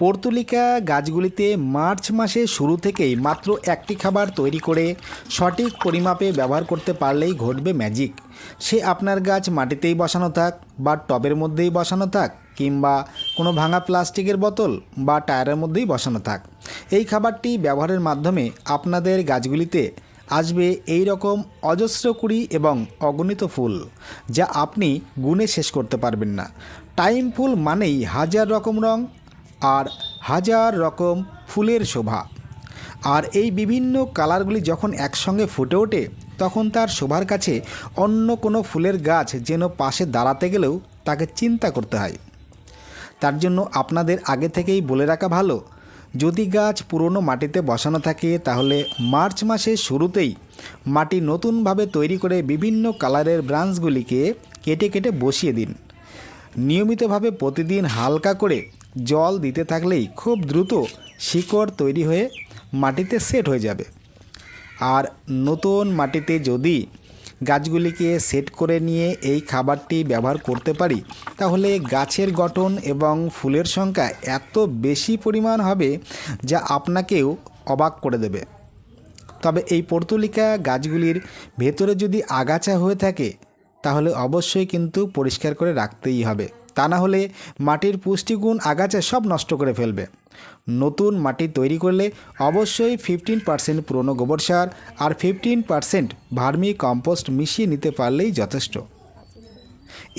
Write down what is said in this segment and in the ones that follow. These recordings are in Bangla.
পর্তুলিকা গাছগুলিতে মার্চ মাসে শুরু থেকেই মাত্র একটি খাবার তৈরি করে সঠিক পরিমাপে ব্যবহার করতে পারলেই ঘটবে ম্যাজিক সে আপনার গাছ মাটিতেই বসানো থাক বা টবের মধ্যেই বসানো থাক কিংবা কোনো ভাঙা প্লাস্টিকের বোতল বা টায়ারের মধ্যেই বসানো থাক। এই খাবারটি ব্যবহারের মাধ্যমে আপনাদের গাছগুলিতে আসবে এই রকম অজস্র কুড়ি এবং অগণিত ফুল যা আপনি গুণে শেষ করতে পারবেন না। টাইম ফুল মানেই হাজার রকম রং আর হাজার রকম ফুলের শোভা। আর এই বিভিন্ন কালারগুলি যখন একসঙ্গে ফুটে ওঠে, তখন তার শোভার কাছে অন্য কোনো ফুলের গাছ যেন পাশে দাঁড়াতে গেলেও তাকে চিন্তা করতে হয়। তার জন্য আপনাদের আগে থেকেই বলে রাখা ভালো, যদি গাছ পুরনো মাটিতে বসানো থাকে, তাহলে মার্চ মাসের শুরুতেই মাটি নতুনভাবে তৈরি করে বিভিন্ন কালারের ব্রাঞ্চগুলিকে কেটে কেটে বসিয়ে দিন। নিয়মিতভাবে প্রতিদিন হালকা করে জল দিতে থাকলেই খুব দ্রুত শিকড় তৈরি হয়ে মাটিতে সেট হয়ে যাবে। আর নতুন মাটিতে যদি গাছগুলিকে সেট করে নিয়ে এই খাবারটি ব্যবহার করতে পারি, তাহলে গাছের গঠন এবং ফুলের সংখ্যা এত বেশি পরিমাণ হবে যা আপনাকেও অবাক করে দেবে। তবে এই পর্তুলিকা গাছগুলির ভেতরে যদি আগাছা হয়ে থাকে, তাহলে অবশ্যই কিন্তু পরিষ্কার করে রাখতেই হবে। তা না হলে মাটির পুষ্টিগুণ আগাছা সব নষ্ট করে ফেলবে। নতুন মাটি তৈরি করলে অবশ্যই ফিফটিন পার্সেন্ট পুরনো গোবর সার আর ফিফটিন পার্সেন্ট ভার্মি কম্পোস্ট মিশিয়ে নিতে পারলেই যথেষ্ট।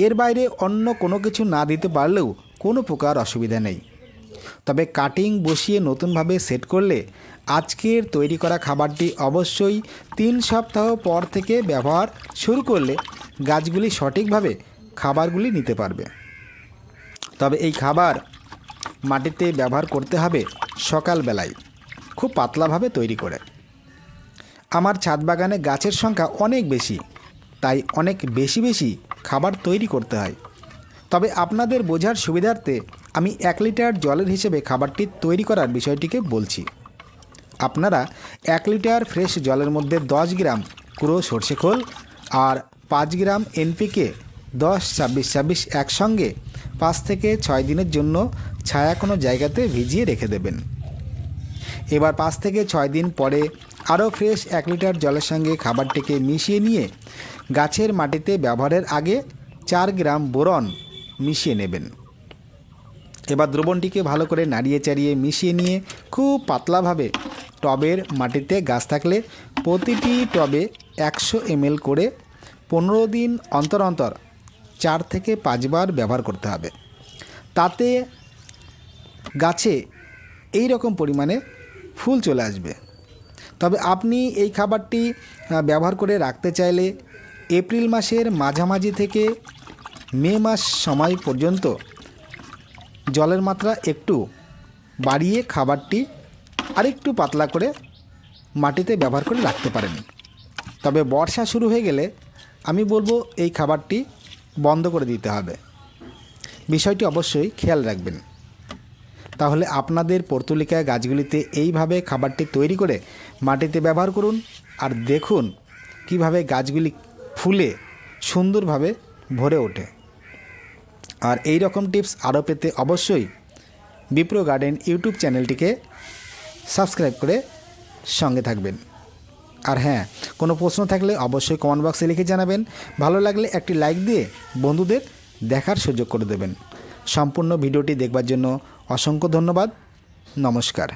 এর বাইরে অন্য কোনো কিছু না দিতে পারলেও কোনো প্রকার অসুবিধা নেই। তবে কাটিং বসিয়ে নতুনভাবে সেট করলে আজকের তৈরি করা খাবারটি অবশ্যই তিন সপ্তাহ পর থেকে ব্যবহার শুরু করলে গাছগুলি সঠিকভাবে খাবারগুলি নিতে পারবে। তবে এই খাবার মাটিতে ব্যবহার করতে হবে সকালবেলায়। খুব পাতলাভাবে তৈরি করে। আমার ছাদ বাগানে গাছের সংখ্যা অনেক বেশি, তাই অনেক বেশি বেশি খাবার তৈরি করতে হয়। তবে আপনাদের বোঝার সুবিধার্থে আমি এক লিটার জলের হিসেবে খাবারটি তৈরি করার বিষয়টিকে বলছি। আপনারা এক লিটার ফ্রেশ জলের মধ্যে দশ গ্রাম পুরো সর্ষে খোল আর পাঁচ গ্রাম এনপিকে দশ ছাব্বিশ ছাব্বিশ একসঙ্গে পাঁচ থেকে ছয় দিনের জন্য ছায়া কোনো জায়গাতে ভিজিয়ে রেখে দেবেন। এবার পাঁচ থেকে ছয় দিন পরে আরও ফ্রেশ এক লিটার জলের সঙ্গে খাবারটিকে মিশিয়ে নিয়ে গাছের মাটিতে ব্যবহারের আগে চার গ্রাম বোরন মিশিয়ে নেবেন। এবার দ্রবণটিকে ভালো করে নাড়িয়ে চাড়িয়ে মিশিয়ে নিয়ে খুব পাতলাভাবে টবের মাটিতে গাছ থাকলে প্রতিটি টবে একশো এমএল করে পনেরো দিন অন্তর অন্তর চার থেকে পাঁচবার ব্যবহার করতে হবে। তাতে গাছে এই রকম পরিমাণে ফুল চলে আসবে। তবে আপনি এই খাবারটি ব্যবহার করে রাখতে চাইলে এপ্রিল মাসের মাঝামাঝি থেকে মে মাস সময় পর্যন্ত জলের মাত্রা একটু বাড়িয়ে খাবারটি আরেকটু পাতলা করে মাটিতে ব্যবহার করে রাখতে পারেন। তবে বর্ষা শুরু হয়ে গেলে আমি বলব এই খাবারটি বন্ধ করে দিতে হবে। বিষয়টি অবশ্যই খেয়াল রাখবেন। তাহলে আপনাদের পর্তুলিকা গাছগুলিতে এইভাবে খাবারটি তৈরি করে মাটিতে ব্যবহার করুন আর দেখুন কীভাবে গাছগুলি ফুলে সুন্দরভাবে ভরে ওঠে। আর এই রকম টিপস আরও পেতে অবশ্যই বিপ্রো গার্ডেন ইউটিউব চ্যানেলটিকে সাবস্ক্রাইব করে সঙ্গে থাকবেন। আর হ্যাঁ কোনো প্রশ্ন থাকলে অবশ্যই কমেন্ট বক্সে লিখে জানাবেন। ভালো লাগলে একটি লাইক দিয়ে বন্ধুদের দেখার সুযোগ করে দেবেন। সম্পূর্ণ ভিডিওটি দেখবার জন্য অসংখ্য ধন্যবাদ। নমস্কার।